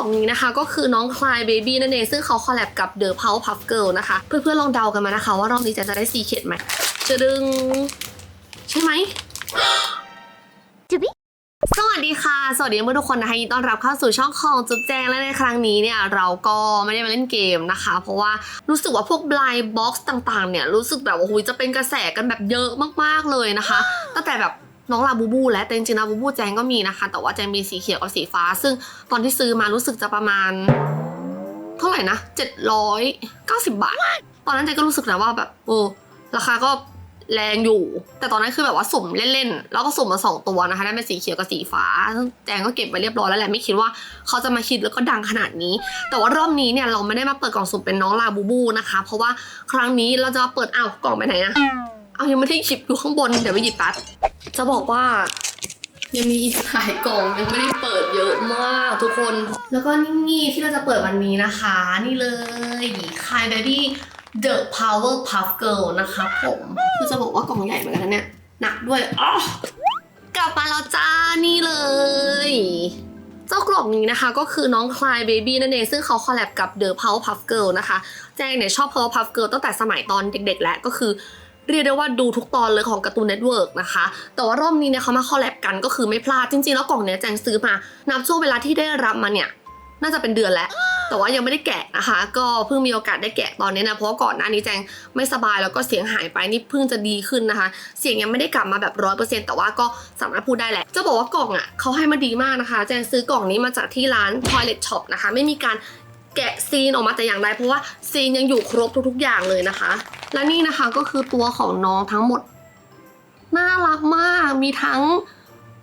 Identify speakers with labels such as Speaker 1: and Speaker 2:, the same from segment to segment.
Speaker 1: ล่องนี้นะคะ ก็คือน้องคลายเบบี้นั่นเอง ซึ่งเขาคอลแลบกับ The Powerpuff Girl นะคะ เพื่อนๆลองเดากันมานะคะ ว่ารอบนี้จะจะได้ซีเค็ดไหมจะดึง ใช่ไหมสวัสดีค่ะ สวัสดีเพื่อนๆทุกคนนะคะยินดีต้อนรับเข้าสู่ช่องของจุ๊บแจงและในครั้งนี้เนี่ยเราก็ไม่ได้มาเล่นเกมนะคะ เพราะว่ารู้สึกว่าพวก blind box ต่างๆ เนี่ยรู้สึกแบบว่าโอ้โหจะเป็นกระแสกันแบบเยอะมากๆเลยนะคะตั้งแต่แบบ น้องลาบูบูและแต่จริงๆลาบูบูแจงก็มีนะคะ แต่ว่าแจงมีสีเขียวกับสีฟ้า ซึ่งตอนที่ซื้อมารู้สึกจะประมาณ เท่าไหร่นะ 790 บาท ตอนนั้นแจงก็รู้สึกนะว่าแบบโอ้ราคาก็แรงอยู่ แต่ตอนนั้นคือแบบว่าสุ่มเล่นๆ แล้วก็สุ่มมาสองตัวนะคะ ได้เป็นสีเขียวกับสีฟ้า แจงก็เก็บไว้เรียบร้อยแล้วแหละ ไม่คิดว่าเขาจะมาคิดแล้วก็ดังขนาดนี้ แต่ว่ารอบนี้เนี่ยเราไม่ได้มาเปิดกล่องสุ่มเป็นน้องลาบูบูนะคะ เพราะว่าครั้งนี้เราจะมาเปิดอ้าวกล่องไปไหนอะ เอายังไม่ได้หยิบอยู่ข้างบน เดี๋ยวไปหยิบแป๊บจะบอกว่า ยังมีอีกหลายกล่องยังไม่ได้เปิดเยอะมากทุกคน แล้วก็นี่ที่เราจะเปิดวันนี้นะคะ นี่เลยคายเบบี้ The Power Puff Girl นะคะผมคือจะบอกว่ากล่องใหญ่เหมือนกันนะเนี่ยหนักด้วยอ๋อกลับมาแล้วจ้านี่เลยเจ้ากล่องนี้นะคะก็คือน้องคลายเบบี้นั่นเองซึ่งเขาคอลแลบกับ The Power Puff Girl นะคะ แจงเนี่ยชอบ Power Puff Girl ตั้งแต่สมัยตอนเด็กๆ แล้วก็คือ เรียกได้ว่าดูทุกตอนเลยของการ์ตูนเน็ตเวิร์กนะคะ แต่ว่ารอบนี้เนี่ยเขามาคอลแลบกันก็คือไม่พลาด จริงๆ แล้วกล่องเนี้ยแจงซื้อมา นับช่วงเวลาที่ได้รับมาเนี่ย น่าจะเป็นเดือนแล้ว แต่ว่ายังไม่ได้แกะนะคะ ก็เพิ่งมีโอกาสได้แกะตอนนี้นะ เพราะก่อนหน้านี้แจงไม่สบายแล้วก็เสียงหายไปนี่เพิ่งจะดีขึ้นนะคะ เสียงยังไม่ได้กลับมาแบบร้อยเปอร์เซ็นต์แต่ว่าก็สามารถพูดได้แหละ จะบอกว่ากล่องอะเขาให้มาดีมากนะคะ แจงซื้อกล่องนี้มาจากที่ร้าน Toilet Shop นะคะ ไม่มีการ แกะซีนออกมาแต่อย่างใดเพราะว่าซีนยังอยู่ครบทุกๆอย่างเลยนะคะ และนี่นะคะก็คือตัวของน้องทั้งหมด น่ารักมากมีทั้ง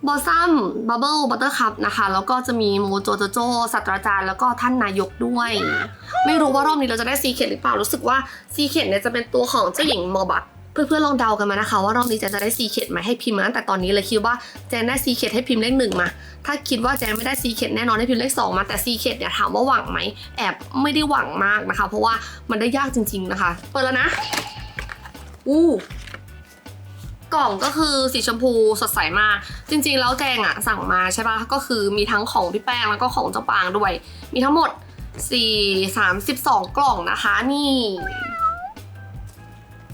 Speaker 1: บอสซัมบับเบิลบัตเตอร์คัพนะคะ แล้วก็จะมีโมโจโจโจศาสตราจารย์แล้วก็ท่านนายกด้วย ไม่รู้ว่ารอบนี้เราจะได้ซีเค็ดหรือเปล่ารู้สึกว่าซีเค็ดเนี่ยจะเป็นตัวของเจ้าหญิงมอบัต เพื่อนๆลองเดากันมานะคะ ว่ารอบนี้แจนจะได้ซีเค็ดไหมให้พิมพ์มาตั้งแต่ตอนนี้เลยคิดว่าแจนได้ซีเค็ดให้พิมพ์เลขหนึ่งมา ถ้าคิดว่าแจนไม่ได้ซีเค็ดแน่นอนให้พิมพ์เลขสองมาแต่ซีเค็ดเนี่ยถามว่าหวังไหมแอบไม่ได้หวังมากนะคะ เพราะว่ามันได้ยากจริง ๆนะคะเปิดแล้วนะอู้กล่องก็คือสีชมพูสดใสมาก จริงๆ แล้วแจงอะสั่งมาใช่ปะก็คือมีทั้งของพี่แป้งแล้วก็ของเจ้าปางด้วย มีทั้งหมด 4 32 กล่องนะคะ นี่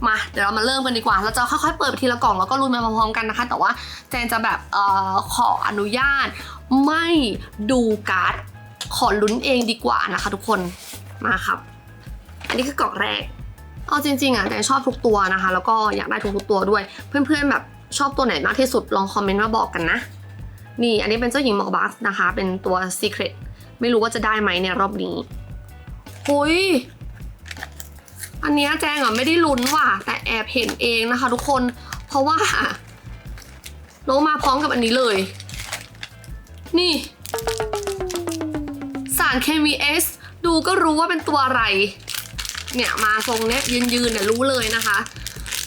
Speaker 1: มาเดี๋ยวเรามาเริ่มกันดีกว่า เราจะค่อยๆเปิดไปทีละกล่องแล้วก็รุนไปพร้อมๆกันนะคะ แต่ว่าแจงจะแบบเอ่อขออนุญาต ไม่ดูการ์ดขอลุ้นเองดีกว่านะคะ ทุกคนมาครับ อันนี้คือกล่องแรกเอาจริงๆอะแต่ชอบทุกตัวนะคะ แล้วก็อยากได้ทุกๆตัวด้วย เพื่อนๆแบบชอบตัวไหนมากที่สุดลองคอมเมนต์มาบอกกันนะนี่อันนี้เป็นเจ้าหญิงมอบัสนะคะ เป็นตัว Secret ไม่รู้ว่าจะได้ไหมเนี่ยรอบนี้หุย อันเนี้ยแจงอะไม่ได้ลุ้นว่ะ แต่แอบเห็นเองนะคะ ทุกคน เพราะว่าน้องมาพร้อมกับอันนี้เลย นี่ สารเคมี S ดูก็รู้ว่าเป็นตัวอะไร เนี่ยมาทรงเนี้ยยืนยืนๆเนี่ยรู้เลยนะคะ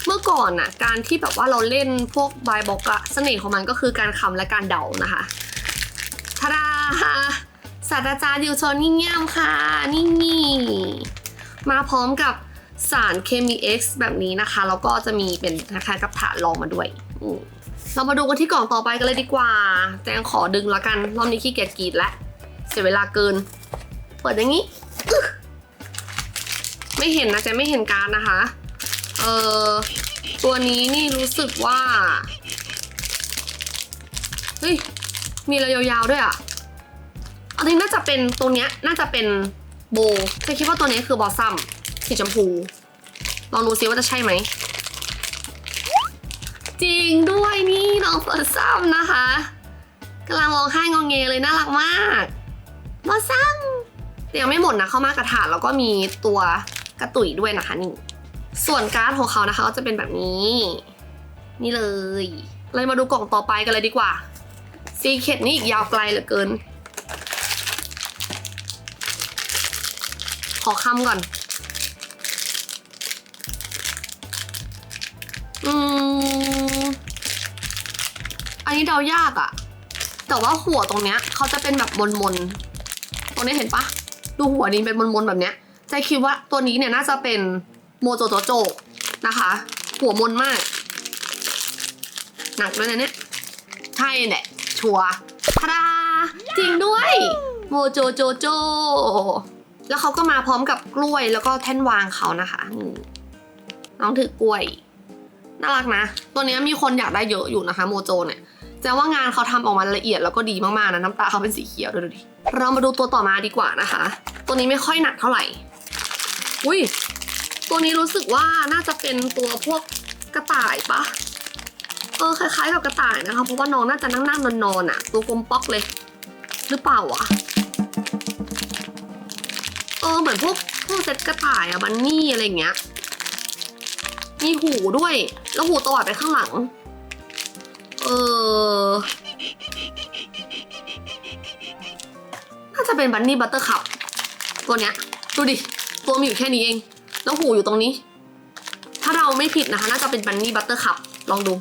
Speaker 1: เมื่อก่อนน่ะการที่แบบว่าเราเล่นพวกบายบอกอะเสน่ห์ของมันก็คือการคำและการเดานะคะทาดาศาสตราจารย์ดิวโซนี่เงียมค่ะ นี่นี่มาพร้อมกับ สารเคมี X แบบนี้นะคะ แล้วก็จะมีเป็นคล้ายๆกับฐานรองมาด้วยเรามาดูกันที่กล่องต่อไปกันเลยดีกว่าแจงขอดึงแล้วกัน รอบนี้ขี้เกียจกรีดแล้วเสียเวลาเกิน เปิดอย่างนี้ ไม่เห็นนะแจไม่เห็นการนะคะ เออตัวนี้นี่รู้สึกว่า เฮ้ย มีอะไรยาวๆด้วยอะอันนี้น่าจะเป็นตรงเนี้ยน่าจะเป็นโบจะคิดว่าตัวนี้คือบอสซัมสีชมพู ลองดูซิว่าจะใช่ไหม จริงด้วยนี่น้องบอสซัมนะคะกำลังร้องไห้งองเงเลยน่ารักมากบอซัมแต่ยังไม่หมดนะเข้ามากระถาแล้วก็มีตัวกระตุยด้วยนะคะนี่ ส่วนการ์ดของเขานะคะก็จะเป็นแบบนี้ นี่เลย เลยมาดูกล่องต่อไปกันเลยดีกว่าซีเคดนี่อีกยาวไกลเหลือเกิน ขอคำก่อน อืมอันนี้เดายากอะแต่ว่าหัวตรงเนี้ยเขาจะเป็นแบบมนๆตรงนี้เห็นปะดูหัวนี้เป็นมนๆแบบเนี้ยใจคิดว่าตัวนี้เนี่ยน่าจะเป็นโมโจโจโจนะคะ หัวมนมาก หนักด้วยนะเนี่ยใช่แหละชัวร์ทาดาจริงด้วยโมโจโจโจ แล้วเขาก็มาพร้อมกับกล้วยแล้วก็แท่นวางเขานะคะน้องถือกล้วย น่ารักนะ ตัวนี้มีคนอยากได้เยอะอยู่นะคะโมโจเนี่ยจ้ว่างานเขาทำออกมาละเอียดแล้วก็ดีมากๆนะน้ำตาเขาเป็นสีเขียวดูดิเรามาดูตัวต่อมาดีกว่านะคะ ตัวนี้ไม่ค่อยหนักเท่าไหร่อุ้ยตัวนี้รู้สึกว่าน่าจะเป็นตัวพวกกระต่ายปะเออคล้ายๆกับกระต่ายนะคะเพราะว่าน้องน่าจะนั่งๆนอนๆอะตัวกลมป๊อกเลย หรือเปล่าวะเออเหมือนพวกพวกเซตกระต่ายอะบันนี่อะไรอย่างเงี้ย มีหูด้วย แล้วหูตวัดไปข้างหลัง เออ น่าจะเป็นบันนี่บัตเตอร์คัพตัวเนี้ย ดูดิ ตัวมีอยู่แค่นี้เอง แล้วหูอยู่ตรงนี้ ถ้าเราไม่ผิดนะคะ น่าจะเป็นบันนี่บัตเตอร์คัพลองดู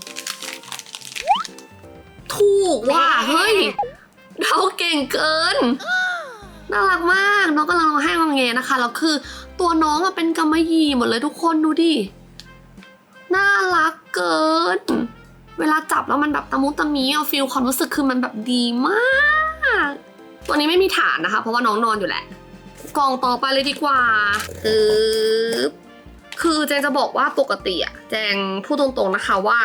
Speaker 1: ถูกว่ะเฮ้ย เราเก่งเกินน่ารักมาก น้องกำลังร้องไห้งองแงนะคะแล้วคือตัวน้องอะเป็นกำมะหยี่หมดเลยทุกคนดูดิ น่ารักเกิน เวลาจับแล้วมันแบบตะมุตะมีเอาฟิลความรู้สึกคือมันแบบดีมาก ตัวนี้ไม่มีฐานนะคะ เพราะว่าน้องนอนอยู่แหละ กล่องต่อไปเลยดีกว่าปึ๊บ คือแจงจะบอกว่าปกติอะแจงพูดตรงๆนะคะว่า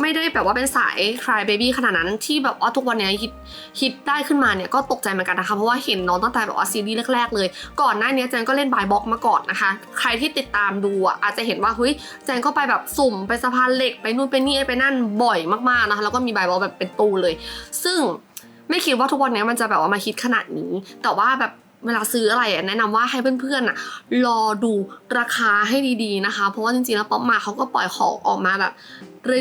Speaker 1: ไม่ได้แบบว่าเป็นสาย cry baby ขนาดนั้นที่แบบว่าทุกวันเนี้ยฮิตฮิตได้ขึ้นมาเนี่ยก็ตกใจเหมือนกันนะคะ เพราะว่าเห็นน้องตั้งแต่แบบว่าซีรีส์แรกๆเลย ก่อนหน้านี้แจงก็เล่นบายบ็อกมาก่อนนะคะ ใครที่ติดตามดูอะอาจจะเห็นว่าเฮ้ยแจงก็ไปแบบสุ่มไปสะพานเหล็กไปนู่นไปนี่ไปนั่นบ่อยมากๆนะคะแล้วก็มีบายบ็อกแบบเป็นตูเลย ซึ่งไม่คิดว่าทุกวันนี้มันจะแบบว่ามาฮิตขนาดนี้ แต่ว่าแบบ เวลาซื้ออะไรแนะนำว่าให้เพื่อนๆอะรอดูราคาให้ดีๆนะคะ เพราะว่าจริงๆแล้วป๊อปมาเขาก็ปล่อยของออกมาแบบ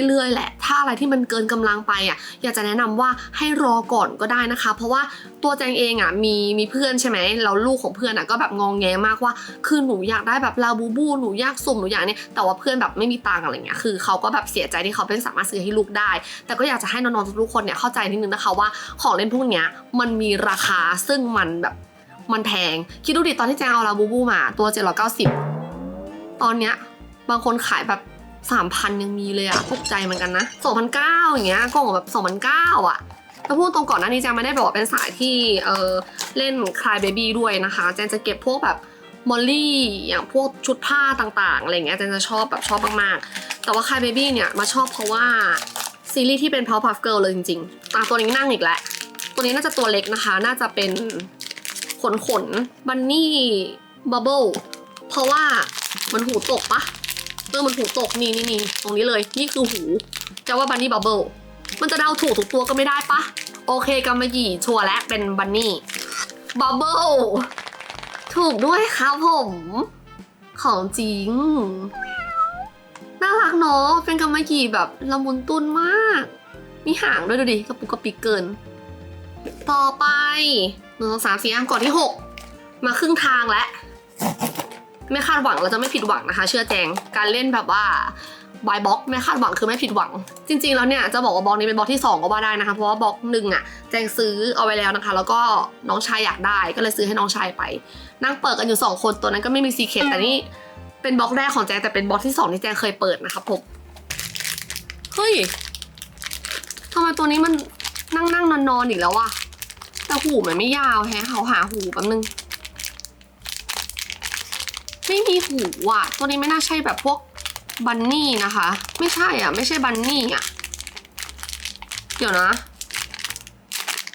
Speaker 1: เรื่อยๆแหละ ถ้าอะไรที่มันเกินกำลังไปอะอยากจะแนะนำว่าให้รอก่อนก็ได้นะคะ เพราะว่าตัวแจงเองอะมีมีเพื่อนใช่ไหมแล้วลูกของเพื่อนอะก็แบบงองแงมากว่าคือหนูอยากได้แบบลาบูบู หนูอยากสุ่มหนูอยากเนี่ยแต่ว่าเพื่อนแบบไม่มีตังอะไรเงี้ยคือเขาก็แบบเสียใจที่เขาเป็นสามารถซื้อให้ลูกได้ แต่ก็อยากจะให้น้องๆทุกๆคนเนี่ยเข้าใจนิดนึงนะคะว่าของเล่นพวกเนี้ยมันมีราคาซึ่งมันแบบ มันแพง คิดดูดิตอนที่แจงเอาลาบูบูมาตัว 790 ตอนเนี้ยบางคนขายแบบสามพันยังมีเลยอะตกใจเหมือนกันนะสองพันเก้าอย่างเงี้ยกล่องแบบสองพันเก้าอะแล้วพูดตรงก่อนหน้านี้แจงไม่ได้บบว่าเป็นสายที่เออเล่นคลายเบบี้ด้วยนะคะ แจงจะเก็บพวกแบบมอลลี่อย่างพวกชุดผ้าต่างๆอะไรเงี้ยแจงจะชอบแบบชอบมากๆ แต่ว่าคลายเบบี้เนี่ยมาชอบเพราะว่าซีรีส์ที่เป็น Powerpuff Girl เลยจริงๆอะตัวนี้นั่งอีกแล้ว ตัวนี้น่าจะตัวเล็กนะคะ น่าจะเป็น ขนขนบันนี่บับเบิลเพราะว่ามันหูตกปะเออมันหูตกนี่นี่นี่ตรงนี้เลยนี่คือหูจะว่าบันนี่บับเบิลมันจะเดาถูกทุกตัวก็ไม่ได้ปะโอเคกำมะหยี่ชัวร์และเป็นบันนี่บับเบิลถูกด้วยครับผม ของจริง น่ารักเนาะเป็นกำมะหยี่แบบละมุนตุ้นมาก มีหางด้วยดูดิกระปุกกระปิกเกิน ต่อไป หนึ่งสองสามสี่ห้าก่อนที่หกมาครึ่งทางแล้ว ไม่คาดหวังเราจะไม่ผิดหวังนะคะ เชื่อแจงการเล่นแบบว่าบายบ็อกไม่คาดหวังคือไม่ผิดหวัง จริง ๆ แล้วเนี่ยจะบอกว่าบล็อกนี้เป็นบล็อกที่ 2 ก็ว่าได้นะคะ เพราะว่าบล็อกหนึ่งอะแจงซื้อเอาไว้แล้วนะคะ แล้วก็น้องชายอยากได้ก็เลยซื้อให้น้องชายไป นั่งเปิดกันอยู่ 2 คนตัวนั้นก็ไม่มีซีเคทแต่นี่เป็นบล็อกแรกของแจงแต่เป็นบล็อกที่ 2 ที่แจงเคยเปิดนะคะผมเฮ้ยทำไมตัวนี้มันนั่งนั่งนอนนอนอีกแล้ววะ หูมันไม่ยาวแฮะเขาหาหูแป๊บนึง ไม่มีหูอะ ตัวนี้ไม่น่าใช่แบบพวกบันนี่นะคะ ไม่ใช่อะ ไม่ใช่บันนี่อะ เดี๋ยวนะ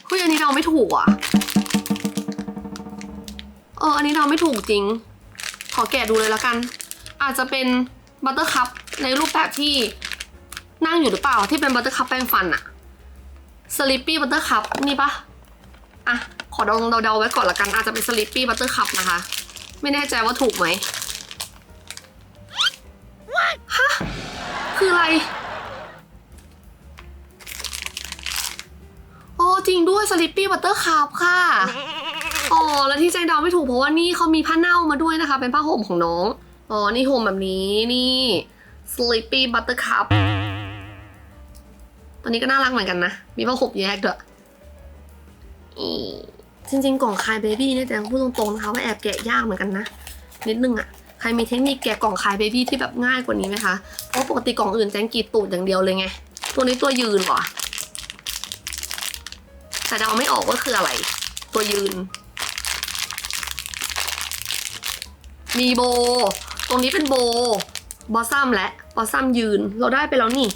Speaker 1: เฮ้ยอันนี้เราไม่ถูกอะ เออ อันนี้เราไม่ถูกจริง ขอแกะดูเลยแล้วกัน อาจจะเป็นบัตเตอร์คัพในรูปแบบที่นั่งอยู่หรือเปล่าที่เป็นบัตเตอร์คัพแปรงฟันอะสลิปปี้บัตเตอร์คัพนี่ปะ อะ ขอเดาเดาๆไว้ก่อนละกัน อาจจะเป็นสลิปปี้บัตเตอร์คัพนะคะ ไม่แน่ใจว่าถูกไหมฮะ คืออะไร โอ้จริงด้วยสลิปปี้บัตเตอร์คัพค่ะ อ๋อ แล้วที่แจงเดาไม่ถูกเพราะว่านี่เขามีผ้าเน่ามาด้วยนะคะ เป็นผ้าห่มของน้อง อ๋อ นี่ห่มแบบนี้นี่ Sleepy Buttercup ตัวนี้ก็น่ารักเหมือนกันนะ มีผ้าห่มแยกด้วยอี จริงๆ กล่องคายเบบี้เนี่ยแต่พูดตรงๆนะคะว่าแอบแกะยากเหมือนกันนะ นิดนึงอะใครมีเทคนิคแกะกล่องคายเบบี้ที่แบบง่ายกว่านี้ไหมคะ เพราะปกติกล่องอื่นแจงกีดตูดอย่างเดียวเลยไง ตัวนี้ตัวยืนว่ะแต่เดาไม่ออกว่าคืออะไร ตัวยืน มีโบ ตรงนี้เป็นโบบอสซัมและบอสซัมยืนเราได้ไปแล้วนี่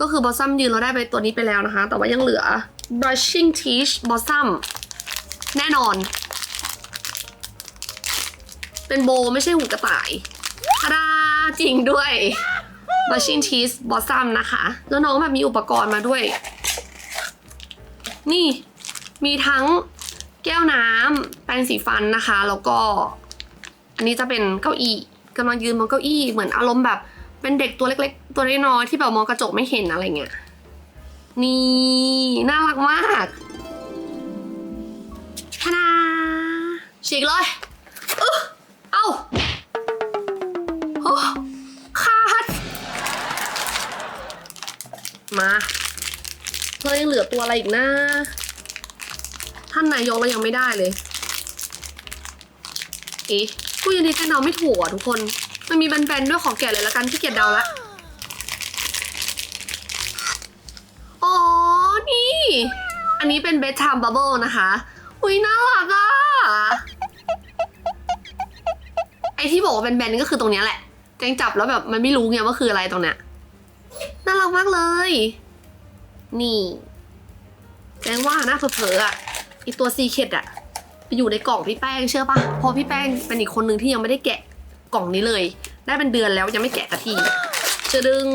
Speaker 1: ก็คือบอสซัมยืนเราได้ไปตัวนี้ไปแล้วนะคะ แต่ว่ายังเหลือ brushing teeth blossom แน่นอน เป็นโบไม่ใช่หูกระต่ายทาดาจริงด้วย brushing teeth blossom นะคะ แล้วน้องแบบมีอุปกรณ์มาด้วย นี่มีทั้งแก้วน้ำแปรงสีฟันนะคะ แล้วก็ อันนี้จะเป็นเก้าอี้กำลังยืนบนเก้าอี้เหมือนอารมณ์แบบ เป็นเด็กตัวเล็ก ๆ ตัวน้อยๆที่แบบมองกระจกไม่เห็นอะไรเงี้ย นี่น่ารักมากทาดาฉีกเลยอึ๊ะเอ้าโอ้ขาด มาเรายังเหลือตัวอะไรอีกนะ ท่านนายกเรายังไม่ได้เลย เอ๊ะกูยังดีแค่เดาไม่ถูกอะทุกคน มันมีแบนๆด้วยขอแกะเลยละกันที่เกียจเดาละ อ๋อ นี่ อันนี้เป็น bedtime bubble นะคะ อุ้ยน่ารักอะ ไอที่บอกว่าเป็นแบนก็คือตรงนี้แหละ แจงจับแล้วแบบมันไม่รู้ไงว่าคืออะไรตรงเนี้ย น่ารักมากเลย นี่ แจงว่าน่าเผลอๆอะไอตัวซีเคดอะไปอยู่ในกล่องพี่แป้งเชื่อปะพอพี่แป้งเป็นอีกคนหนึ่งที่ยังไม่ได้แกะกล่องนี้เลย ได้เป็นเดือนแล้วยังไม่แกะสักทีเชอดึง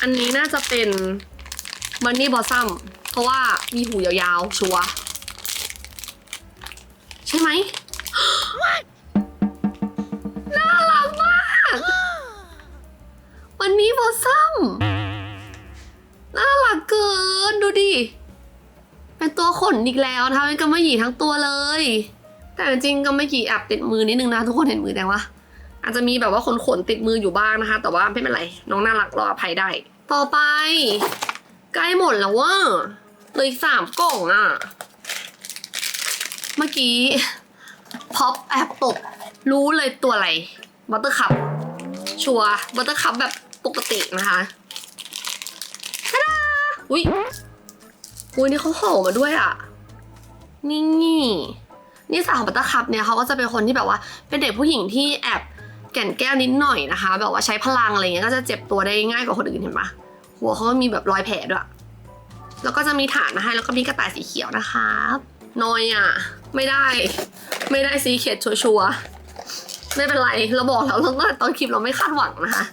Speaker 1: อันนี้น่าจะเป็นมันนี่บอสซัม เพราะว่ามีหูยาวๆ ชัวร์ใช่ไหมน่ารักมาก วันนี้บอสซัมน่ารักเกินดูดิ เป็นตัวขนอีกแล้วนะคะเป็นกำมะหยี่ทั้งตัวเลย แต่จริงๆกำมะหยี่แอบติดมือนิดนึงนะ ทุกคนเห็นมือแดงวะอาจจะมีแบบว่าขนขนๆติดมืออยู่บ้างนะคะ แต่ว่าไม่เป็นไร น้องน่ารักรออภัยได้ ต่อไป ใกล้หมดแล้วว่า เลยสามกล่องอะ เมื่อกี้พ็อปแอบตก รู้เลยตัวอะไรบัตเตอร์คัพชัวบัตเตอร์คัพแบบปกตินะคะทะดาอุ้ยอุ้ยนี่เขาห่อมาด้วยอะนี่นี่สาวบัตเตอร์คัพเนี่ยเขาก็จะเป็นคนที่แบบว่า เป็นเด็กผู้หญิงที่แอบแก่นแก้วนิดหน่อยนะคะ แบบว่าใช้พลังอะไรเงี้ยก็จะเจ็บตัวได้ง่ายกว่าคนอื่นเห็นปะหัวเขาก็มีแบบรอยแผลด้วย แล้วก็จะมีฐานมาให้แล้วก็มีกระต่ายสีเขียวนะคะนอยอะ ไม่ได้ ไม่ได้สีเขียดชัวร์ไม่เป็นไร เราบอกแล้วตั้งแต่ตอนคลิปเราไม่คาดหวังนะคะ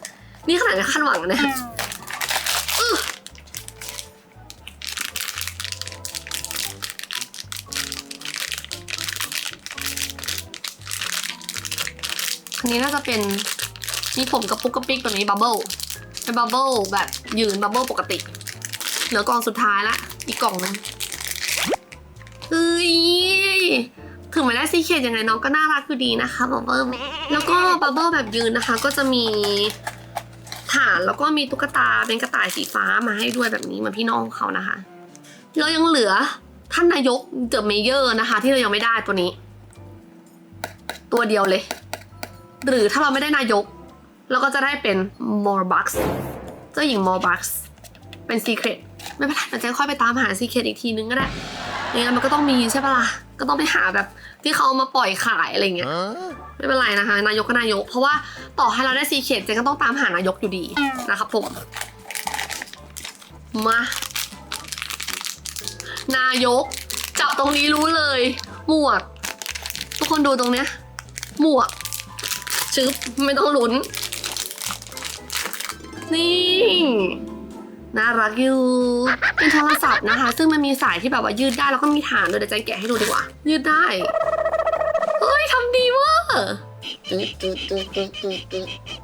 Speaker 1: นี่ขนาดไม่คาดหวังนะอันนี้น่าจะเป็นมีผมกระปุกกระปิกแบบนี้บับเบิลเป็นบับเบิลแบบยืนบับเบิลปกติ เหลือกล่องสุดท้ายละ อีกกล่องนึงเฮ้ยถึงม่ได้ซีเคทยังไงน้องก็น่ารักอยู่ดีนะคะบับเบิลแล้วก็บับเบิลแบบยืนนะคะ ก็จะมีฐานแล้วก็มีตุ๊กตาเป็นกระต่ายสีฟ้ามาให้ด้วยแบบนี้เหมือนพี่น้องเขานะคะเรายังเหลือท่านนายกเดอะเมเยอร์นะคะ ที่เรายังไม่ได้ตัวนี้ ตัวเดียวเลย หรือถ้าเราไม่ได้นายก เราก็จะได้เป็น more bucks เจ้าหญิง more bucks เป็น secret ไม่เป็นไรเดี๋ยวเจะค่อยไปตามหา secret อีกทีนึงก็ได้ยังไงมันก็ต้องมีใช่ปะล่ะก็ต้องไปหาแบบที่เขาเอามาปล่อยขายอะไรเงี้ยไม่เป็นไรนะคะ นายกก็นายก เพราะว่าต่อให้เราได้ secret เจนก็ต้องตามหานายกอยู่ดีนะครับผมมานายกจับตรงนี้รู้เลย หมวก ทุกคนดูตรงเนี้ย หมวกชึบไม่ต้องลุ้น นี่ น่ารักอยู่เป็นโทรศัพท์นะคะ ซึ่งมันมีสายที่แบบว่ายืดได้แล้วก็มีฐานด้วยเดี๋ยวแจงแกะให้ดูดีกว่า ยืดได้เฮ้ยทำดีเวอร์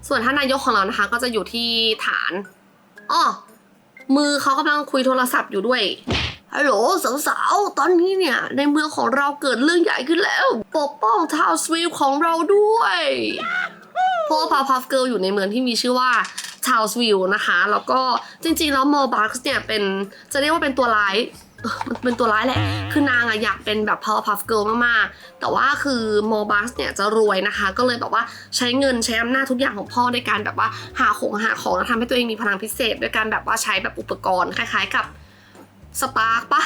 Speaker 1: ส่วนท่านนายกของเรานะคะ ก็จะอยู่ที่ฐานอ้อมือเขากำลังคุยโทรศัพท์อยู่ด้วยฮัลโหลสาวๆ ตอนนี้เนี่ย ในเมืองของเราเกิดเรื่องใหญ่ขึ้นแล้ว ปกป้องทาวสวีลของเราด้วย เพราะว่าพาพัฟเกิลอยู่ในเมืองที่มีชื่อว่า ชาวสวิลนะคะ แล้วก็จริงๆ แล้วมอบัคเนี่ยเป็นจะเรียกว่าเป็นตัวร้ายมันเป็นตัวร้ายแหละ คือนางอะอยากเป็นแบบ Powerpuff Girl มากๆ แต่ว่าคือมอบัคเนี่ยจะรวยนะคะ ก็เลยแบบว่าใช้เงินใช้อำนาจทุกอย่างของพ่อในการแบบว่าหาของหาของแล้วทำให้ตัวเองมีพลังพิเศษ ด้วยการแบบว่าใช้แบบอุปกรณ์คล้ายๆกับสปาร์กปะ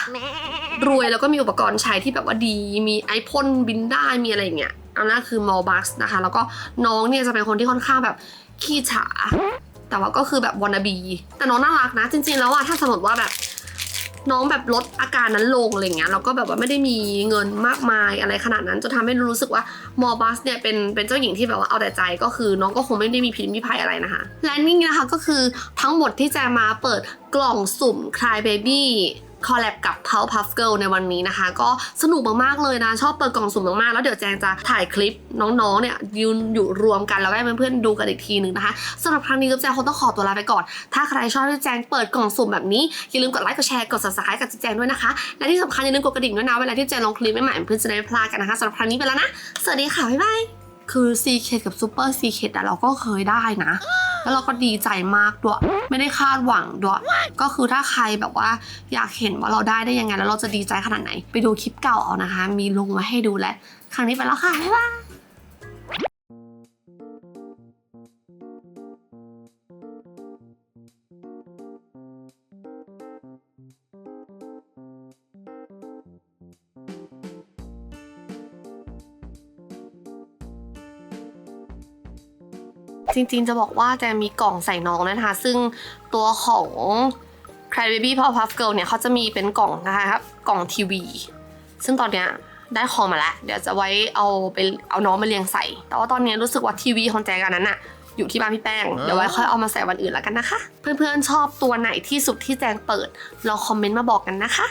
Speaker 1: รวยแล้วก็มีอุปกรณ์ใช้ที่แบบว่าดี มีไอพ่นบินได้มีอะไรอย่างเงี้ยอันนั้นคือ m o b u x นะคะ แล้วก็น้องเนี่ยจะเป็นคนที่ค่อนข้างแบบขี้ฉา แต่ว่าก็คือแบบวอน n บี แต่น้องน่ารักนะ จริง ๆ แล้วอะถ้าสมมติว่าแบบน้องแบบลดอาการนั้นลงอะไรเงี้ยแล้วก็แบบว่าไม่ได้มีเงินมากมายอะไรขนาดนั้นจนทำให้รู้สึกว่ามอบัสเนี่ยเป็นเป็นเจ้าหญิงที่แบบว่าเอาแต่ใจก็คือน้องก็คงไม่ได้มีพิษมีภัยอะไรนะคะ และนี่นะคะก็คือทั้งหมดที่จะมาเปิดกล่องสุ่มคลายเบบี้ คอลแลบกับ Powerpuff Girl ในวันนี้นะคะ ก็สนุกมากๆเลยนะ ชอบเปิดกล่องสุ่มมากๆ แล้วเดี๋ยวแจงจะถ่ายคลิปน้องๆเนี่ยยืนอยู่รวมกันแล้วให้เพื่อนๆดูกันอีกทีหนึ่งนะคะสำหรับครั้งนี้ก็แจงคงต้องขอตัวลาไปก่อน ถ้าใครชอบที่แจงเปิดกล่องสุ่มแบบนี้อย่าลืมกดไลค์กดแชร์กด subscribe กับแจงด้วยนะคะ และที่สำคัญอย่าลืมกดกระดิ่งด้วยนะเวลาที่แจงลงคลิปใหม่ๆเพื่อนจะได้ไม่พลาดกันนะคะสำหรับครั้งนี้ไปแล้วนะสวัสดีค่ะบ๊ายบาย คือ c ีกับซูเปอร์ซีเคอะเราก็เคยได้นะ แล้วเราก็ดีใจมากด้วย ไม่ได้คาดหวังด้วย ก็คือถ้าใครแบบว่าอยากเห็นว่าเราได้ได้ยังไง แล้วเราจะดีใจขนาดไหน ไปดูคลิปเก่าเอานะคะ มีลงมาให้ดูแล้ว ครั้งนี้ไปแล้วค่ะ บ๊ายบาย จริงๆจะบอกว่าแจมีกล่องใส่น้องด้วยนะคะ ซึ่งตัวของ Cry Baby Powerpuff Girl เนี่ยเขาจะมีเป็นกล่องนะคะครับกล่องทีวี ซึ่งตอนเนี้ยได้ของมาแล้ว เดี๋ยวจะไว้เอาไปเอาน้องมาเรียงใส่ แต่ว่าตอนนี้รู้สึกว่าทีวีของแจกันนั้นอะอยู่ที่บ้านพี่แป้ง เดี๋ยวไว้ค่อยเอามาใส่วันอื่นแล้วกันนะคะ เพื่อนๆชอบตัวไหนที่สุดที่แจงเปิดลองคอมเมนต์มาบอกกันนะคะ